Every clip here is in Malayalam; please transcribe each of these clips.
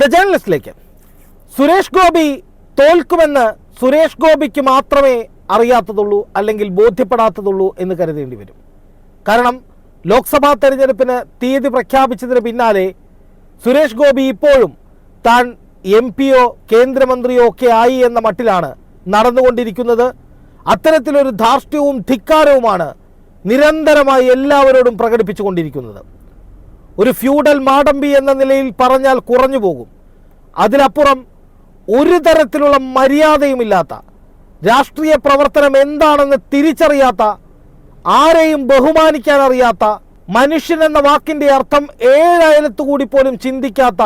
ദ ജേർണലിസ്റ്റിലേക്ക്. സുരേഷ് ഗോപി തോൽക്കുമെന്ന് സുരേഷ് ഗോപിക്ക് മാത്രമേ അറിയാത്തതുള്ളൂ അല്ലെങ്കിൽ ബോധ്യപ്പെടാത്തതുള്ളൂ എന്ന് കരുതേണ്ടി വരും. കാരണം ലോക്സഭാ തെരഞ്ഞെടുപ്പിന് തീയതി പ്രഖ്യാപിച്ചതിന് പിന്നാലെ സുരേഷ് ഗോപി ഇപ്പോഴും താൻ എം പിയോ കേന്ദ്രമന്ത്രിയോ ഒക്കെ ആയി എന്ന മട്ടിലാണ് നടന്നുകൊണ്ടിരിക്കുന്നത്. അത്തരത്തിലൊരു ധാർഷ്ട്യവും ധിക്കാരവുമാണ് നിരന്തരമായി എല്ലാവരോടും പ്രകടിപ്പിച്ചുകൊണ്ടിരിക്കുന്നത്. ഒരു ഫ്യൂഡൽ മാടമ്പി എന്ന നിലയിൽ പറഞ്ഞാൽ കുറഞ്ഞു പോകും. അതിലപ്പുറം ഒരു തരത്തിലുള്ള മര്യാദയുമില്ലാത്ത രാഷ്ട്രീയ പ്രവർത്തനം എന്താണെന്ന് തിരിച്ചറിയാത്ത ആരെയും ബഹുമാനിക്കാൻ അറിയാത്ത മനുഷ്യൻ എന്ന വാക്കിന്റെ അർത്ഥം ഏഴായിരത്തു കൂടി പോലും ചിന്തിക്കാത്ത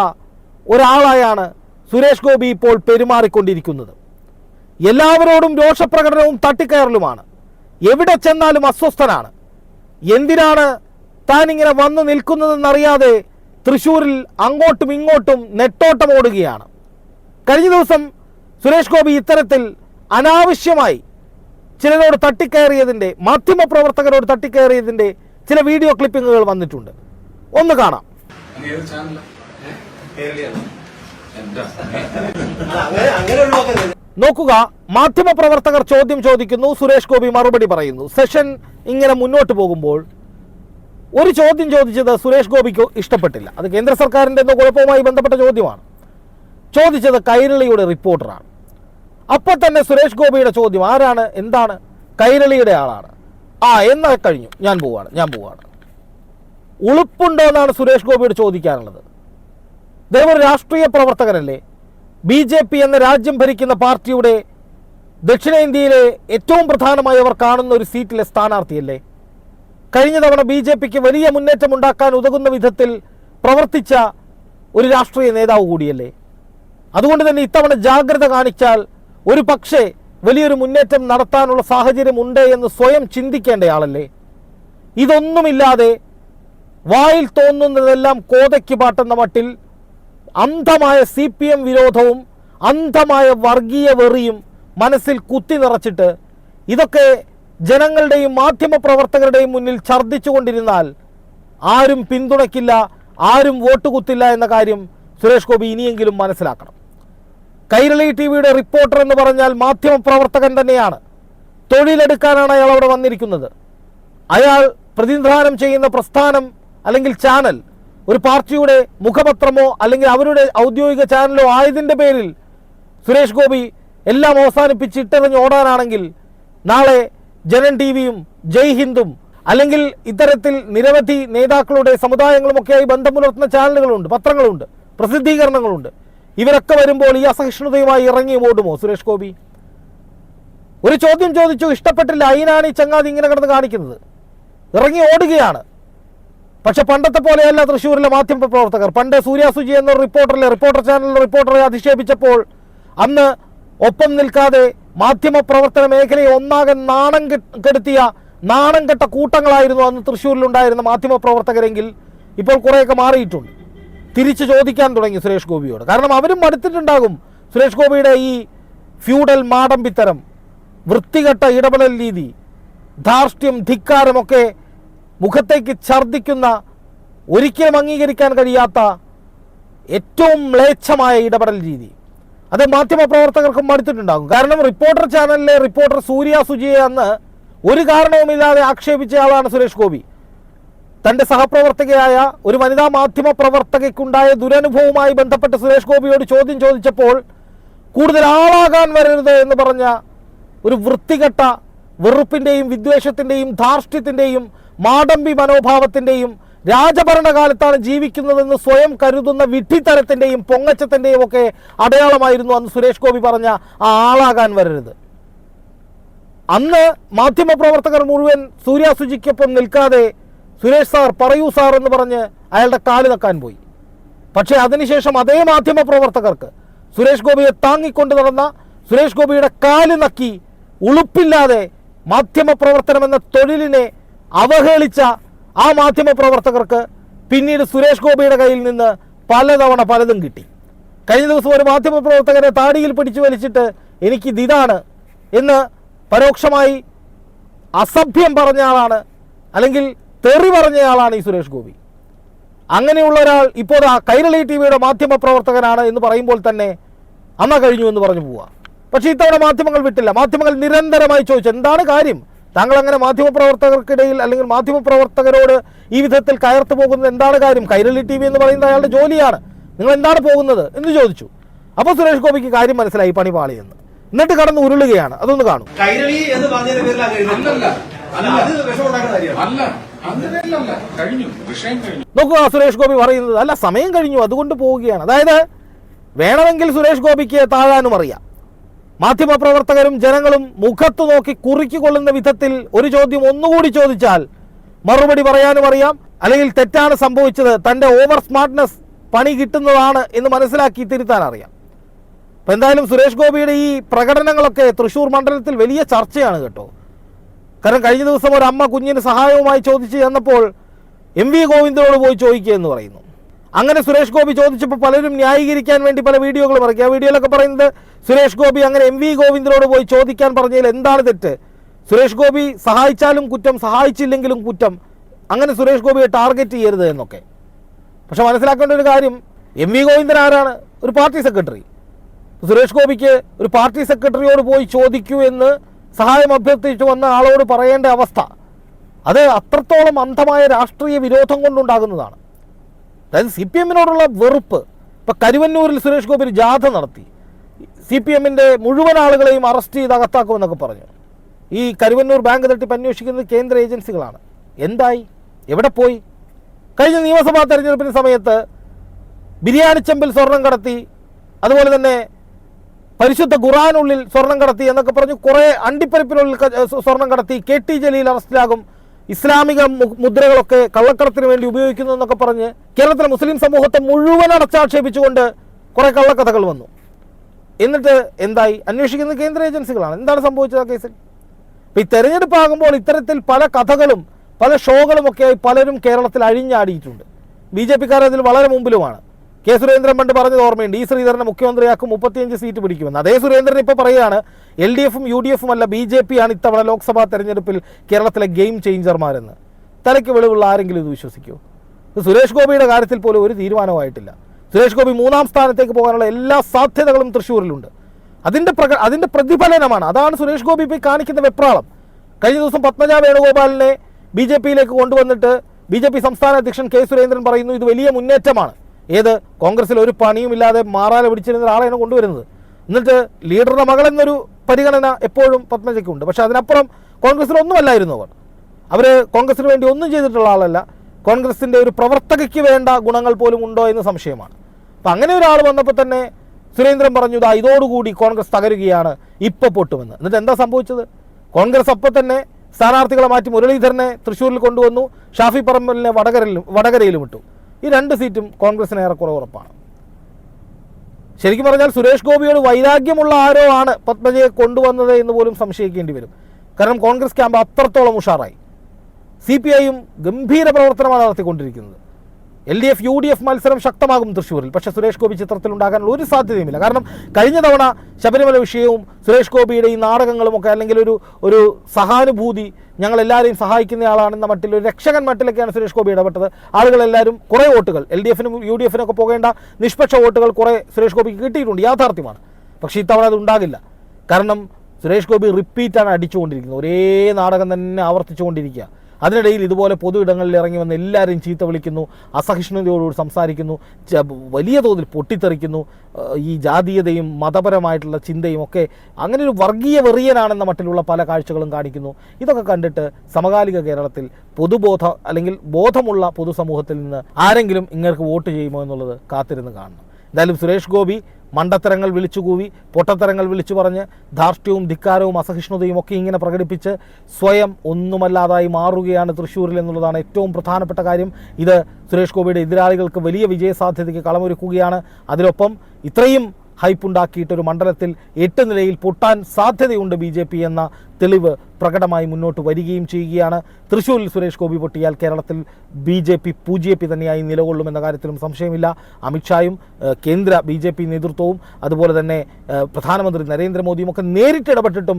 ഒരാളായാണ് സുരേഷ് ഗോപി ഇപ്പോൾ പെരുമാറിക്കൊണ്ടിരിക്കുന്നത്. എല്ലാവരോടും രോഷപ്രകടനവും തട്ടിക്കയറലുമാണ്. എവിടെ ചെന്നാലും അസ്വസ്ഥനാണ്. എന്തിനാണ് താൻ ഇങ്ങനെ വന്നു നിൽക്കുന്നതെന്നറിയാതെ തൃശ്ശൂരിൽ അങ്ങോട്ടും ഇങ്ങോട്ടും നെട്ടോട്ടം ഓടുകയാണ്. കഴിഞ്ഞ ദിവസം സുരേഷ് ഗോപി ഇത്തരത്തിൽ അനാവശ്യമായി ചിലരോട് തട്ടിക്കയറിയതിന്റെ മാധ്യമപ്രവർത്തകരോട് തട്ടിക്കയറിയതിന്റെ ചില വീഡിയോ ക്ലിപ്പിങ്ങുകൾ വന്നിട്ടുണ്ട്. ഒന്ന് കാണാം? നോക്കുക മാധ്യമപ്രവർത്തകർ ചോദ്യം ചോദിക്കുന്നു സുരേഷ് ഗോപി മറുപടി പറയുന്നു. സെഷൻ ഇങ്ങനെ മുന്നോട്ട് പോകുമ്പോൾ ഒരു ചോദ്യം ചോദിച്ചത് സുരേഷ് ഗോപിക്ക് ഇഷ്ടപ്പെട്ടില്ല. അത് കേന്ദ്ര സർക്കാരിന്റെ എന്തോ കുഴപ്പവുമായി ബന്ധപ്പെട്ട ചോദ്യമാണ്. ചോദിച്ചത് കൈരളിയുടെ റിപ്പോർട്ടറാണ്. അപ്പോൾ തന്നെ സുരേഷ് ഗോപിയുടെ ചോദ്യം ആരാണ്? എന്താണ്? കൈരളിയുടെ ആളാണ്. ആ എന്നാൽ കഴിഞ്ഞു. ഞാൻ പോവാണ്. ഞാൻ പോവാണ്. ഉളുപ്പുണ്ടോ എന്നാണ് സുരേഷ് ഗോപിയോട് ചോദിക്കാനുള്ളത്. ദൈവം രാഷ്ട്രീയ പ്രവർത്തകനല്ലേ? ബി ജെ പി എന്ന രാജ്യം ഭരിക്കുന്ന പാർട്ടിയുടെ ദക്ഷിണേന്ത്യയിലെ ഏറ്റവും പ്രധാനമായി അവർ കാണുന്ന ഒരു സീറ്റിലെ സ്ഥാനാർത്ഥിയല്ലേ? കഴിഞ്ഞ തവണ ബി ജെ പിക്ക് വലിയ മുന്നേറ്റം ഉണ്ടാക്കാൻ ഉതകുന്ന വിധത്തിൽ പ്രവർത്തിച്ച ഒരു രാഷ്ട്രീയ നേതാവ് കൂടിയല്ലേ? അതുകൊണ്ട് തന്നെ ഇത്തവണ ജാഗ്രത കാണിച്ചാൽ ഒരു പക്ഷേ വലിയൊരു മുന്നേറ്റം നടത്താനുള്ള സാഹചര്യം ഉണ്ട് എന്ന് സ്വയം ചിന്തിക്കേണ്ടയാളല്ലേ ഇതൊന്നുമില്ലാതെ വായിൽ തോന്നുന്നതെല്ലാം കോതയ്ക്ക് പാട്ടെന്ന മട്ടിൽ അന്ധമായ സി പി എം വിരോധവും അന്ധമായ വർഗീയ വെറിയും മനസ്സിൽ കുത്തി നിറച്ചിട്ട് ഇതൊക്കെ ജനങ്ങളുടെയും മാധ്യമ പ്രവർത്തകരുടെയും മുന്നിൽ ഛർദ്ദിച്ചുകൊണ്ടിരുന്നാൽ ആരും പിന്തുണയ്ക്കില്ല ആരും വോട്ട് കുത്തില്ല എന്ന കാര്യം സുരേഷ് ഗോപി ഇനിയെങ്കിലും മനസ്സിലാക്കണം. കൈരളി ടി വിയുടെ റിപ്പോർട്ടർ എന്ന് പറഞ്ഞാൽ മാധ്യമ പ്രവർത്തകൻ തന്നെയാണ്. തൊഴിലെടുക്കാനാണ് അയാൾ അവിടെ വന്നിരിക്കുന്നത്. അയാൾ പ്രതിനിധാനം ചെയ്യുന്ന പ്രസ്ഥാനം അല്ലെങ്കിൽ ചാനൽ ഒരു പാർട്ടിയുടെ മുഖപത്രമോ അല്ലെങ്കിൽ അവരുടെ ഔദ്യോഗിക ചാനലോ ആയതിന്റെ പേരിൽ സുരേഷ് ഗോപി എല്ലാം അവസാനിപ്പിച്ച് ഇട്ടെറിഞ്ഞ് ഓടാനാണെങ്കിൽ നാളെ ജനൻ ടി വിയും ജയ് ഹിന്ദും അല്ലെങ്കിൽ ഇത്തരത്തിൽ നിരവധി നേതാക്കളുടെ സമുദായങ്ങളുമൊക്കെയായി ബന്ധം പുലർത്തുന്ന ചാനലുകളുണ്ട് പത്രങ്ങളുണ്ട് പ്രസിദ്ധീകരണങ്ങളുണ്ട്. ഇവരൊക്കെ വരുമ്പോൾ ഈ അസഹിഷ്ണുതയുമായി ഇറങ്ങി ഓടുമോ? സുരേഷ് ഗോപി? ഒരു ചോദ്യം ചോദിച്ചു ഇഷ്ടപ്പെട്ടില്ല അതിനാണ് ഈ ചങ്ങാതി ഇങ്ങനെ കിടന്ന് കാണിക്കുന്നത്. ഇറങ്ങി ഓടുകയാണ്. പക്ഷെ പണ്ടത്തെ പോലെയല്ല തൃശ്ശൂരിലെ മാധ്യമ പ്രവർത്തകർ. പണ്ട് സൂര്യ എന്നൊരു എന്ന റിപ്പോർട്ടറിലെ റിപ്പോർട്ടർ ചാനലിലെ റിപ്പോർട്ടറെ അധിക്ഷേപിച്ചപ്പോൾ അന്ന് ഒപ്പം നിൽക്കാതെ മാധ്യമ പ്രവർത്തന മേഖലയെ ഒന്നാകെ നാണം കെട്- കെടുത്തിയ നാണം കെട്ട കൂട്ടങ്ങളായിരുന്നു അന്ന് തൃശ്ശൂരിലുണ്ടായിരുന്ന മാധ്യമ പ്രവർത്തകരെങ്കിൽ ഇപ്പോൾ കുറേയൊക്കെ മാറിയിട്ടുണ്ട്. തിരിച്ചു ചോദിക്കാൻ തുടങ്ങി സുരേഷ് ഗോപിയോട്. കാരണം അവരും മടുത്തിട്ടുണ്ടാകും സുരേഷ് ഗോപിയുടെ ഈ ഫ്യൂഡൽ മാടമ്പിത്തരം വൃത്തികെട്ട ഇടപെടൽ രീതി ധാർഷ്ട്യം ധിക്കാരമൊക്കെ മുഖത്തേക്ക് ഛർദ്ദിക്കുന്ന ഒരിക്കലും അംഗീകരിക്കാൻ കഴിയാത്ത ഏറ്റവും മ്ലേച്ഛമായ ഇടപെടൽ രീതി. അത് മാധ്യമ പ്രവർത്തകർക്കും മടുത്തിട്ടുണ്ടാകും. കാരണം റിപ്പോർട്ടർ ചാനലിലെ റിപ്പോർട്ടർ സൂര്യ സുജിയെ അന്ന് ഒരു കാരണവുമില്ലാതെ ആക്ഷേപിച്ച ആളാണ് സുരേഷ് ഗോപി. തന്റെ സഹപ്രവർത്തകയായ ഒരു വനിതാ മാധ്യമ പ്രവർത്തകയ്ക്കുണ്ടായ ദുരനുഭവവുമായി ബന്ധപ്പെട്ട് സുരേഷ് ഗോപിയോട് ചോദ്യം ചോദിച്ചപ്പോൾ കൂടുതൽ ആളാകാൻ വരരുത് എന്ന് പറഞ്ഞ ഒരു വൃത്തികെട്ട വെറുപ്പിന്റെയും വിദ്വേഷത്തിന്റെയും ധാർഷ്ട്യത്തിന്റെയും മാടമ്പി മനോഭാവത്തിന്റെയും രാജഭരണകാലത്താണ് ജീവിക്കുന്നതെന്ന് സ്വയം കരുതുന്ന വിഡ്ഢിത്തരത്തിന്റെയും പൊങ്ങച്ചത്തിന്റെയും ഒക്കെ അടയാളമായിരുന്നു അന്ന് സുരേഷ് ഗോപി പറഞ്ഞ ആ ആളാകാൻ വരരുത്. അന്ന് മാധ്യമപ്രവർത്തകർ മുഴുവൻ സൂര്യ സുജിക്കൊപ്പം നിൽക്കാതെ സുരേഷ് സാർ പറയൂ സാർ എന്ന് പറഞ്ഞ് അയാളുടെ കാൽ നക്കാൻ പോയി. പക്ഷേ അതിനുശേഷം അതേ മാധ്യമപ്രവർത്തകർക്ക് സുരേഷ് ഗോപിയെ താങ്ങിക്കൊണ്ട് നടന്ന സുരേഷ് ഗോപിയുടെ കാൽ നക്കി ഉളുപ്പില്ലാതെ മാധ്യമപ്രവർത്തനം എന്ന തൊഴിലിനെ അവഹേളിച്ച ആ മാധ്യമ പ്രവർത്തകർക്ക് പിന്നീട് സുരേഷ് ഗോപിയുടെ കയ്യിൽ നിന്ന് പലതവണ പലതും കിട്ടി. കഴിഞ്ഞ ദിവസം ഒരു മാധ്യമ പ്രവർത്തകരെ താടിയിൽ പിടിച്ചു വലിച്ചിട്ട് എനിക്ക് ഇതാണ് എന്ന് പരോക്ഷമായി അസഭ്യം പറഞ്ഞ ആളാണ് അല്ലെങ്കിൽ തെറി പറഞ്ഞയാളാണ് ഈ സുരേഷ് ഗോപി. അങ്ങനെയുള്ള ഒരാൾ ഇപ്പോൾ ആ കൈരളി ടി വിയുടെ മാധ്യമ പ്രവർത്തകനാണ് എന്ന് പറയുമ്പോൾ തന്നെ അന്ന കഴിഞ്ഞു എന്ന് പറഞ്ഞു പോവുക പക്ഷേ ഇത്തവണ മാധ്യമങ്ങൾ വിട്ടില്ല. മാധ്യമങ്ങൾ നിരന്തരമായി ചോദിച്ചു എന്താണ് കാര്യം? താങ്കൾ അങ്ങനെ മാധ്യമപ്രവർത്തകർക്കിടയിൽ അല്ലെങ്കിൽ മാധ്യമപ്രവർത്തകരോട് ഈ വിധത്തിൽ കയർത്തു പോകുന്നത് എന്താണ് കാര്യം? കൈരളി ടി വി എന്ന് പറയുന്നത് അയാളുടെ ജോലിയാണ്. നിങ്ങൾ എന്താണ് പോകുന്നത് എന്ന് ചോദിച്ചു. അപ്പോൾ സുരേഷ് ഗോപിക്ക് കാര്യം മനസ്സിലായി പണി പാളിയെന്ന്. എന്നിട്ട് കടന്ന് ഉരുളുകയാണ്. അതൊന്ന് കാണും. കൈരളി എന്ന് പറഞ്ഞതിന്റെ നോക്കുക സുരേഷ് ഗോപി പറയുന്നത് അല്ല സമയം കഴിഞ്ഞു. അതുകൊണ്ട് പോവുകയാണ്. അതായത് വേണമെങ്കിൽ സുരേഷ് ഗോപിക്ക് താഴാനും അറിയാം. മാധ്യമപ്രവർത്തകരും ജനങ്ങളും മുഖത്ത് നോക്കി കുറിക്കൊള്ളുന്ന വിധത്തിൽ ഒരു ചോദ്യം ഒന്നുകൂടി ചോദിച്ചാൽ മറുപടി പറയാനും അറിയാം. അല്ലെങ്കിൽ തെറ്റാണ് സംഭവിച്ചത്. തന്റെ ഓവർ സ്മാർട്ട്നെസ് പണി കിട്ടുന്നതാണ് എന്ന് മനസ്സിലാക്കി തിരുത്താൻ അറിയാം. അപ്പം എന്തായാലും സുരേഷ് ഗോപിയുടെ ഈ പ്രകടനങ്ങളൊക്കെ തൃശ്ശൂർ മണ്ഡലത്തിൽ വലിയ ചർച്ചയാണ് കേട്ടോ. കാരണം കഴിഞ്ഞ ദിവസം ഒരു അമ്മ കുഞ്ഞിന് സഹായവുമായി ചോദിച്ചു ചെന്നപ്പോൾ എം വി ഗോവിന്ദനോട് പോയി ചോദിക്കുക എന്ന് പറയുന്നു. അങ്ങനെ സുരേഷ് ഗോപി ചോദിച്ചപ്പോൾ പലരും ന്യായീകരിക്കാൻ വേണ്ടി പല വീഡിയോകൾ ഇറക്കി ആ വീഡിയോയിലൊക്കെ പറയുന്നത് സുരേഷ് ഗോപി അങ്ങനെ എം വി ഗോവിന്ദനോട് പോയി ചോദിക്കാൻ പറഞ്ഞതിൽ എന്താണ് തെറ്റ്? സുരേഷ് ഗോപി സഹായിച്ചാലും കുറ്റം സഹായിച്ചില്ലെങ്കിലും കുറ്റം. അങ്ങനെ സുരേഷ് ഗോപിയെ ടാർഗറ്റ് ചെയ്യരുത് എന്നൊക്കെ. പക്ഷെ മനസ്സിലാക്കേണ്ട ഒരു കാര്യം എം വി ഗോവിന്ദൻ ആരാണ്? ഒരു പാർട്ടി സെക്രട്ടറി. സുരേഷ് ഗോപിക്ക് ഒരു പാർട്ടി സെക്രട്ടറിയോട് പോയി ചോദിക്കൂ എന്ന് സഹായം അഭ്യർത്ഥിച്ചു വന്ന ആളോട് പറയേണ്ട അവസ്ഥ. അത് അത്രത്തോളം അന്ധമായ രാഷ്ട്രീയ വിരോധം കൊണ്ടുണ്ടാകുന്നതാണ്. അതായത് സി പി എമ്മിനോടുള്ള വെറുപ്പ്. ഇപ്പം കരുവന്നൂരിൽ സുരേഷ് ഗോപി ഒരു ജാഥ നടത്തി. സി പി എമ്മിന്റെ മുഴുവൻ ആളുകളെയും അറസ്റ്റ് ചെയ്ത് അകത്താക്കുമെന്നൊക്കെ പറഞ്ഞു. ഈ കരുവന്നൂർ ബാങ്ക് തട്ടിപ്പ് അന്വേഷിക്കുന്നത് കേന്ദ്ര ഏജൻസികളാണ്. എന്തായി? എവിടെ പോയി? കഴിഞ്ഞ നിയമസഭാ തെരഞ്ഞെടുപ്പിന് സമയത്ത് ബിരിയാണി ചെമ്പിൽ സ്വർണം കടത്തി അതുപോലെ തന്നെ പരിശുദ്ധ ഖുറാനുള്ളിൽ സ്വർണം കടത്തി എന്നൊക്കെ പറഞ്ഞു കുറേ അണ്ടിപ്പരിപ്പിനുള്ളിൽ സ്വർണം കടത്തി കെ ടി ജലീൽ അറസ്റ്റിലാകും ഇസ്ലാമിക മുദ്രകളൊക്കെ കള്ളക്കടത്തിന് വേണ്ടി ഉപയോഗിക്കുന്നു എന്നൊക്കെ പറഞ്ഞ് കേരളത്തിലെ മുസ്ലിം സമൂഹത്തെ മുഴുവൻ അടച്ചാക്ഷേപിച്ചുകൊണ്ട് കുറേ കള്ളക്കഥകൾ വന്നു. എന്നിട്ട് എന്തായി? അന്വേഷിക്കുന്നത് കേന്ദ്ര ഏജൻസികളാണ്. എന്താണ് സംഭവിച്ചത് ആ കേസിൽ? ഇപ്പം ഈ തെരഞ്ഞെടുപ്പ് ആകുമ്പോൾ ഇത്തരത്തിൽ പല കഥകളും പല ഷോകളും ഒക്കെയായി പലരും കേരളത്തിൽ അഴിഞ്ഞാടിയിട്ടുണ്ട്. ബി ജെ പിക്കാർ അതിൽ വളരെ മുമ്പിലുമാണ്. കെ സുരേന്ദ്രൻ പണ്ട് പറഞ്ഞത് ഓർമ്മയുണ്ട് ഈ ശ്രീധരനെ മുഖ്യമന്ത്രിയാക്കും മുപ്പത്തിയഞ്ച് സീറ്റ് പിടിക്കുമെന്ന്. അതേ സുരേന്ദ്രൻ ഇപ്പോൾ പറയുകയാണ് എൽ ഡി എഫും യു ഡി എഫും അല്ല ബി ജെ പി ആണ് ഇത്തവണ ലോക്സഭാ തെരഞ്ഞെടുപ്പിൽ കേരളത്തിലെ ഗെയിം ചേഞ്ചർമാരെന്ന്. തലയ്ക്ക് വെളിവുള്ള ആരെങ്കിലും ഇത് വിശ്വസിക്കുമോ ഇത് സുരേഷ് ഗോപിയുടെ കാര്യത്തിൽ പോലും ഒരു തീരുമാനമായിട്ടില്ല സുരേഷ് ഗോപി മൂന്നാം സ്ഥാനത്തേക്ക് പോകാനുള്ള എല്ലാ സാധ്യതകളും തൃശ്ശൂരിലുണ്ട്. അതിന്റെ പ്രക അതിന്റെ പ്രതിഫലനമാണ് അതാണ് സുരേഷ് ഗോപി ഇപ്പോൾ കാണിക്കുന്ന വെപ്രാളം. കഴിഞ്ഞ ദിവസം പത്മജ വേണുഗോപാലിനെ ബി ജെ പിയിലേക്ക് കൊണ്ടുവന്നിട്ട് ബി ജെ പി സംസ്ഥാന അധ്യക്ഷൻ കെ സുരേന്ദ്രൻ പറയുന്നു ഇത് വലിയ മുന്നേറ്റമാണ്. ഏത്? കോൺഗ്രസിൽ ഒരു പണിയുമില്ലാതെ മാറാലെ പിടിച്ചിരുന്ന ഒരാളെയാണ് കൊണ്ടുവരുന്നത്. എന്നിട്ട് ലീഡറുടെ മകൾ എന്നൊരു പരിഗണന എപ്പോഴും പത്മജയ്ക്കുണ്ട് പക്ഷേ അതിനപ്പുറം കോൺഗ്രസ്സിൽ ഒന്നുമല്ലായിരുന്നു അവർ അവർ കോൺഗ്രസിന് വേണ്ടി ഒന്നും ചെയ്തിട്ടുള്ള ആളല്ല. കോൺഗ്രസിന്റെ ഒരു പ്രവർത്തകയ്ക്ക് വേണ്ട ഗുണങ്ങൾ പോലും ഉണ്ടോ എന്ന് സംശയമാണ്. അപ്പം അങ്ങനെ ഒരാൾ വന്നപ്പോൾ തന്നെ സുരേന്ദ്രൻ പറഞ്ഞു ഇതാ ഇതോടുകൂടി കോൺഗ്രസ് തകരുകയാണ്. ഇപ്പോൾ പൊട്ടുമെന്ന്. എന്നിട്ട് എന്താ സംഭവിച്ചത്? കോൺഗ്രസ് അപ്പോൾ തന്നെ സ്ഥാനാർത്ഥികളെ മാറ്റി മുരളീധരനെ തൃശ്ശൂരിൽ കൊണ്ടുവന്നു ഷാഫി പറമ്പലിനെ വടകരയിലും വടകരയിലും ഇട്ടു. ഈ രണ്ട് സീറ്റും കോൺഗ്രസിന് ഏറെക്കുറെ ഉറപ്പാണ്. ശരിക്കും പറഞ്ഞാൽ സുരേഷ് ഗോപിയോട് വൈരാഗ്യമുള്ള ആരോ ആണ് പത്മജയെ കൊണ്ടുവന്നത് എന്ന് പോലും സംശയിക്കേണ്ടി വരും. കാരണം കോൺഗ്രസ് ക്യാമ്പ് അത്രത്തോളം ഉഷാറായി. സി പി ഐയും ഗംഭീര പ്രവർത്തനമാണ് നടത്തിക്കൊണ്ടിരിക്കുന്നത്. L D F U D F മത്സരം ശക്തമാകും തൃശ്ശൂരിൽ. പക്ഷേ സുരേഷ് ഗോപി ചിത്രത്തിൽ ഉണ്ടാകാനുള്ള ഒരു സാധ്യതയുമില്ല. കാരണം കഴിഞ്ഞ തവണ ശബരിമല വിഷയവും സുരേഷ് ഗോപിയുടെ ഈ നാടകങ്ങളും ഒക്കെ അല്ലെങ്കിൽ ഒരു ഒരു സഹാനുഭൂതി ഞങ്ങളെല്ലാവരെയും സഹായിക്കുന്നയാളാണെന്ന മട്ടിൽ ഒരു രക്ഷകൻ മട്ടിലൊക്കെയാണ് സുരേഷ് ഗോപി ഇടപെട്ടത്. ആളുകളെല്ലാവരും കുറേ വോട്ടുകൾ എൽ ഡി എഫിനും യു ഡി എഫിനൊക്കെ പോകേണ്ട നിഷ്പക്ഷ വോട്ടുകൾ കുറേ സുരേഷ് ഗോപിക്ക് കിട്ടിയിട്ടുണ്ട്. യാഥാർത്ഥ്യമാണ്. പക്ഷേ ഇത്തവണ അത് ഉണ്ടാകില്ല. കാരണം സുരേഷ് ഗോപി റിപ്പീറ്റാണ് അടിച്ചുകൊണ്ടിരിക്കുന്നത്. ഒരേ നാടകം തന്നെ ആവർത്തിച്ചുകൊണ്ടിരിക്കുക. അതിനിടയിൽ ഇതുപോലെ പൊതു ഇടങ്ങളിൽ ഇറങ്ങി വന്ന് എല്ലാവരെയും ചീത്ത വിളിക്കുന്നു അസഹിഷ്ണുതയോടുകൂടി സംസാരിക്കുന്നു വലിയ തോതിൽ പൊട്ടിത്തെറിക്കുന്നു ഈ ജാതീയതയും മതപരമായിട്ടുള്ള ചിന്തയും ഒക്കെ അങ്ങനെ ഒരു വർഗീയ വെറിയനാണെന്ന മട്ടിലുള്ള പല കാഴ്ചകളും കാണിക്കുന്നു. ഇതൊക്കെ കണ്ടിട്ട് സമകാലിക കേരളത്തിൽ പൊതുബോധ അല്ലെങ്കിൽ ബോധമുള്ള പൊതുസമൂഹത്തിൽ നിന്ന് ആരെങ്കിലും ഇങ്ങനെ വോട്ട് ചെയ്യുമോ എന്നുള്ളത് കാത്തിരുന്ന് കാണണം. എന്തായാലും സുരേഷ് ഗോപി മണ്ടത്തരങ്ങൾ വിളിച്ചുകൂവി പൊട്ടത്തരങ്ങൾ വിളിച്ചു പറഞ്ഞ് ധാർഷ്ട്യവും ധിക്കാരവും അസഹിഷ്ണുതയും ഒക്കെ ഇങ്ങനെ പ്രകടിപ്പിച്ച് സ്വയം ഒന്നുമല്ലാതായി മാറുകയാണ് തൃശ്ശൂരിൽ എന്നുള്ളതാണ് ഏറ്റവും പ്രധാനപ്പെട്ട കാര്യം. ഇത് സുരേഷ് ഗോപിയുടെ എതിരാളികൾക്ക് വലിയ വിജയസാധ്യതയ്ക്ക് കളമൊരുക്കുകയാണ്. അതിനൊപ്പം ഇത്രയും ഹൈപ്പ് ഉണ്ടാക്കിയിട്ടൊരു മണ്ഡലത്തിൽ എട്ട് നിലയിൽ പൊട്ടാൻ സാധ്യതയുണ്ട് ബി എന്ന തെളിവ് പ്രകടമായി മുന്നോട്ട് വരികയും ചെയ്യുകയാണ്. തൃശ്ശൂരിൽ സുരേഷ് ഗോപി പൊട്ടിയാൽ കേരളത്തിൽ ബി ജെ പി പൂജ്യ പി തന്നെയായി നിലകൊള്ളുമെന്ന കാര്യത്തിലും സംശയമില്ല. അമിത്ഷായും കേന്ദ്ര ബി ജെ പി നേതൃത്വവും അതുപോലെ തന്നെ പ്രധാനമന്ത്രി നരേന്ദ്രമോദിയും ഒക്കെ നേരിട്ട് ഇടപെട്ടിട്ടും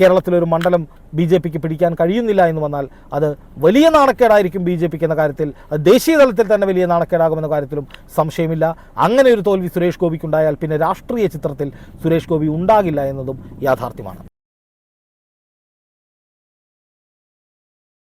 കേരളത്തിലൊരു മണ്ഡലം ബി ജെ പിക്ക് പിടിക്കാൻ കഴിയുന്നില്ല എന്ന് വന്നാൽ അത് വലിയ നാണക്കേടായിരിക്കും ബി ജെ പിക്ക് എന്ന കാര്യത്തിൽ. ദേശീയ തലത്തിൽ തന്നെ വലിയ നാണക്കേടാകുമെന്ന കാര്യത്തിലും സംശയമില്ല. അങ്ങനെ ഒരു തോൽവി സുരേഷ് ഗോപിക്കുണ്ടായാൽ പിന്നെ രാഷ്ട്രീയ ചിത്രത്തിൽ സുരേഷ് ഗോപി ഉണ്ടാകില്ല എന്നതും യാഥാർത്ഥ്യമാണ്.